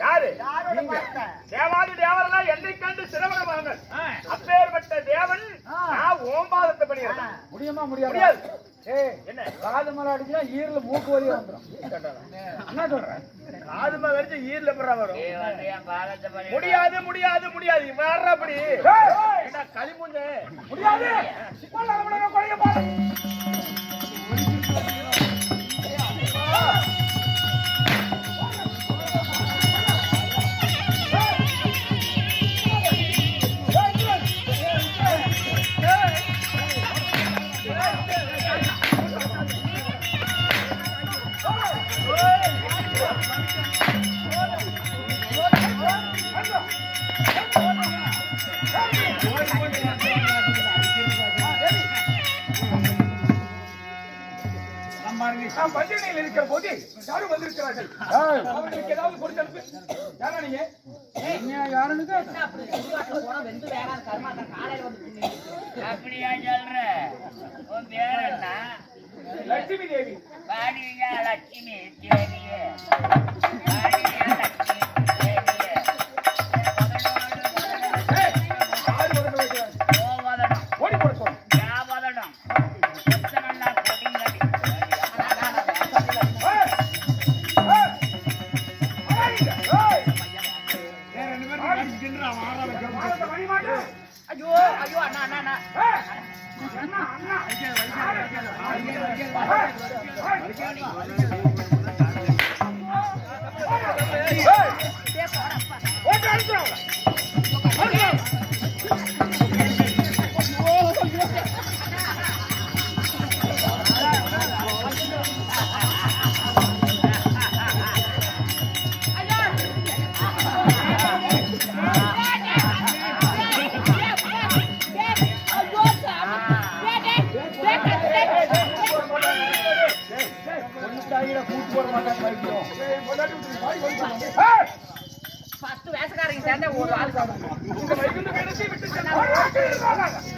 யாரு? தேவாதி தேவரெல்லாம் என்னை கண்டு சிரவணமாக அப்பேற்பட்ட தேவன் நான் ஓம்பாதத்தை பண்ணிடுறேன். முடியுமா முடியாது? முடியாது. ஏய் என்ன? காது மலை அடிச்சுனா ஈரல மூக்கு வலி வந்துடும் என்ன சொல்றேன் காது மகரிச்சு ஈர்ல பிற வரும்? முடியாது முடியாது முடியாது. வர்றபடி என்ன களிமுஞ்ச? முடியாது! நான் பஞ்சனையில் இருக்கிற போது யாரும் வந்திருக்கிறார்கள். அவர்களுக்கு ஏதாவது கொடுத்து அனுப்பு யாரா நீங்க? என்ன யாருன்னு அப்படியா சொல்ற? உன் பேர் என்ன? லட்சுமி தேவி. பாடியா லட்சுமி தேவியே. அண்ணா அண்ணா.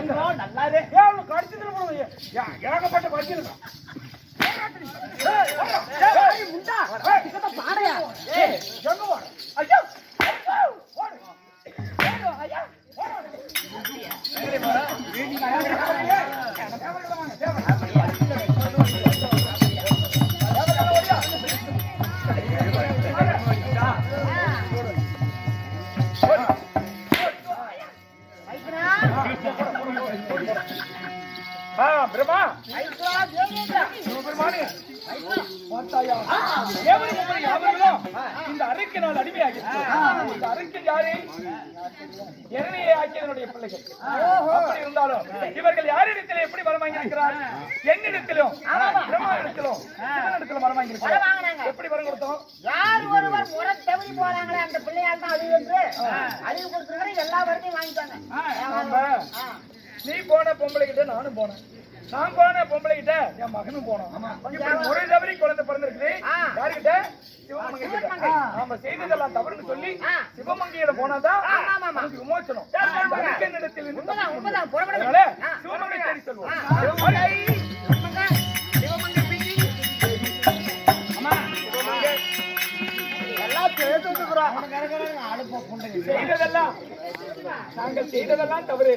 அவனை கடிச்சிட்டு? ஏன், ஏகப்பட்ட. ஏய், ஏய், எங்க போற? ஐயோ, ஐயோ, பார்த்தாயா? தேவரி முப்பரி யாவர்களும் இந்த அறைக்கு நான் அடிமையாகி இந்த அறைக்கு யாரு? இரணையை ஆக்கியதனுடைய பிள்ளைகள். அப்படி இருந்தாலும் இவர்கள் யாரிடத்தில் எப்படி வரம் வாங்கியிருக்கிறார்? என்னிடத்திலும் பிரம்மாவிடத்திலும் சிவனிடத்திலும் வரம் வாங்கியிருக்கிறார். எப்படி வரம் கொடுத்தோம்? யார் ஒருவர் முறை தவறி போறாங்களே அந்த பிள்ளையால் தான் அறிவு என்று அறிவு கொடுத்துருக்கிற எல்லா வரத்தையும் வாங்கிட்டாங்க. நீ போன பொம்பளை கிட்ட நானும் போனேன். நான் போன பொம்பளை கிட்ட என் மகனும் போனோம். முறை தவறி குழந்தை பிறந்திருக்கு ஆ. யாருகிட்ட? சிவமங்கை. நாம செய்ததெல்லாம் தவறுன்னு சொல்லி சிவமங்கையில போனாதான் விமோசனம் ஆமா. அரிக்கனிடத்தில் இருந்து செய்ததெல்லாம் நாங்கள் செய்ததெல்லாம் தவறு.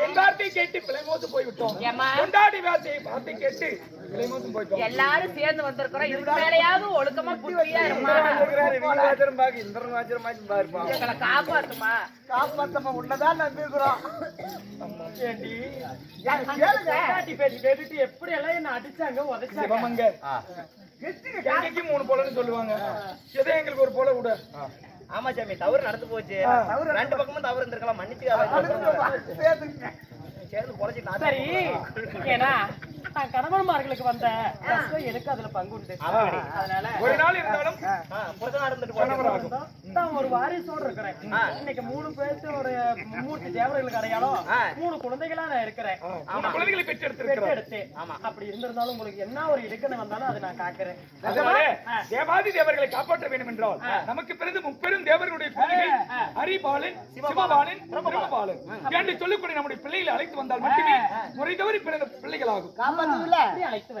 கொண்டாட்டி கேட்டு பிழைமோத்து போய்விட்டோம்? கொண்டாடி வேசையை பார்த்து கேட்டு பிழைமோத்து போயிட்டோம் எல்லாரும் சேர்ந்து வந்திருக்கிறோம். இதுக்கு ஒழுக்கமா புத்தியா இருமா? எங்களை காப்பாத்துமா? காப்பாத்தமா? உன்னதான் நம்பிக்கிறோம் ஏண்டி? கேளுங்க. பேசி கேட்டுட்டு எப்படி எல்லாம் என்ன அடிச்சாங்க உதைச்சாங்க? மூணு போலன்னு சொல்லுவாங்க. எதோ எங்களுக்கு ஒரு போல விட. ஆமா சாமி தவறு நடந்து போச்சு. ஆ. ரெண்டு பக்கமும் தவறு இருந்திருக்கலாம் மன்னிச்சு சேர்ந்து குறைச்சிட்டு சரி ஏன்னா நான் கணவன்மார்களுக்கு வந்த எனக்கு அதுல பங்கு உண்டு. அதனால ஒரு நாள் இருந்தாலும் கணவராகும். நான் ஒரு வாரிசோடு இருக்கிறேன். இன்னைக்கு மூணு பேருக்கு ஒரு மூணு தேவர்களுக்கு அடையாளம். மூணு குழந்தைகளா நான் இருக்கிறேன். குழந்தைகளை பெற்றெடுத்து. அப்படி இருந்திருந்தாலும் உங்களுக்கு என்ன ஒரு இடுக்கணை வந்தாலும் அதை நான் காக்கிறேன். தேவாதி தேவர்களை காப்பாற்ற வேண்டும் என்றால் நமக்கு பிறகு முப்பெரும் தேவர்களுடைய பிள்ளைகள் ஹரிபாலன் சிவபாலன். பிரம்மபாலன் என்று சொல்லக்கூடிய நம்முடைய பிள்ளைகளை அழைத்து வந்தால் மட்டுமே முறை தவறி பிறந்த பிள்ளைகளாகும். காப்பாத்துவில்ல அப்படி அழைத்து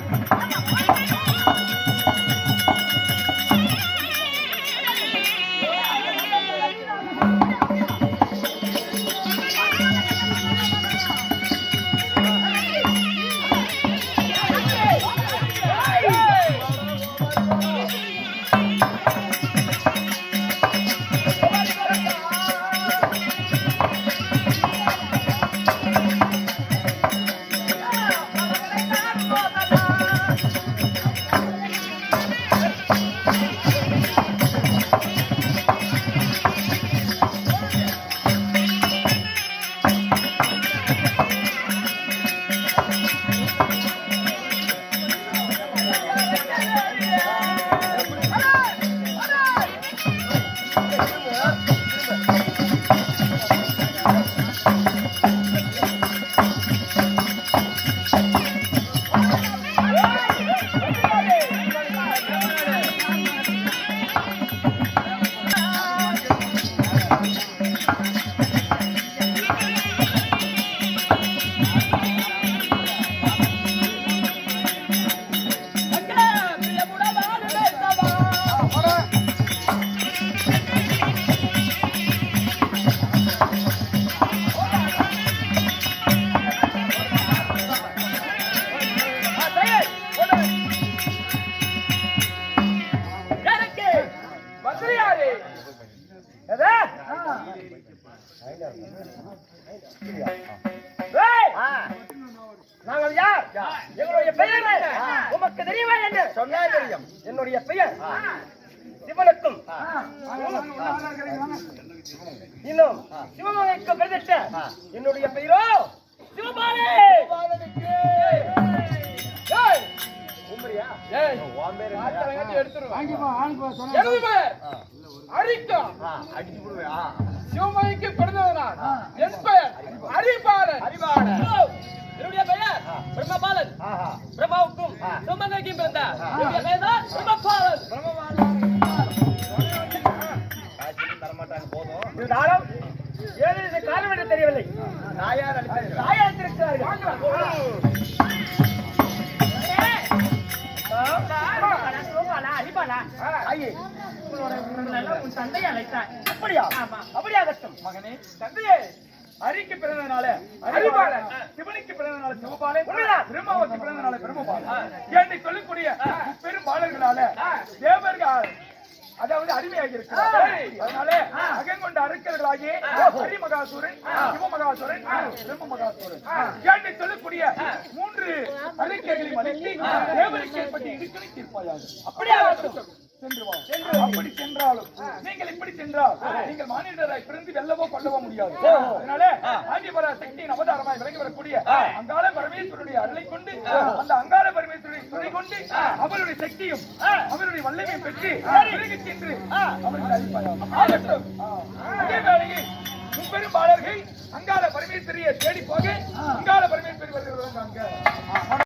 நாங்கள் யார்? எங்களுடைய பெயர் உமக்கு தெரியுமா என்று சொன்னா தெரியும். என்னுடைய பெயர்? சிவனுக்கும். இன்னும் சிவமகைக்கு பிரதிஷ்ட. என்னுடைய பெயரோ? சிவபாலே! சிவமணிக்கு பிறந்தவனார் என் பெயர் ஹரிபாலன் என்னுடைய பெயர் பிரம்மபாலன். பிரம்மாவுக்கும் சுமங்கைக்கும் பிறந்த என்னுடைய பெயர் தான் பிரம்மபாலன். இது நாளும் ஏழு இது காரணம் என்று தெரியவில்லை? தாயார் அளித்தது. தாயார் அளித்திருக்கிறார்கள். அப்படியா? அப்படியாகட்டும் மகனே தந்தையே. ஹரிக்கு பிறந்தனால ஹரிபாலன் சிவனுக்கு பிறந்தனால சிவபாலன். பிரம்மாவுக்கு பிறந்தனால பிரம்மபாலன் என்று சொல்லக்கூடிய பெரும் பாலர்களால தேவர்கள் அதாவது அடிமையாகி இருக்கிறார் அதனால அகங்கொண்ட அரக்கர்களாகி ஹரிமகாசுரன் சிவமகாசுரன் பிரம்மமகாசுரன். என்று சொல்லக்கூடிய மூன்று அறிக்கைகளை மதித்து தேவருக்கு ஏற்பட்ட இடுக்களை தீர்ப்பாயாக. வா அப்படி சென்றாலும் நீங்கள் இப்படி சென்றால் நீங்கள் மானிடராய் பிறந்து வெல்லவோ கொள்ளவோ முடியாது. அதனால சக்தியின் அவதாரமாய் விலகி வரக்கூடிய அங்காள பரமேஸ்வருடைய அருளை கொண்டு அந்த அங்காள பரமேஸ்வருடைய துணை கொண்டு அவருடைய சக்தியும் அவருடைய வல்லமையும் பெற்று விலகி சென்று. அதே வேளையில் முப்பெரும் பாலர்கள் அங்காள பரமேஸ்வரியை தேடி போக அங்காள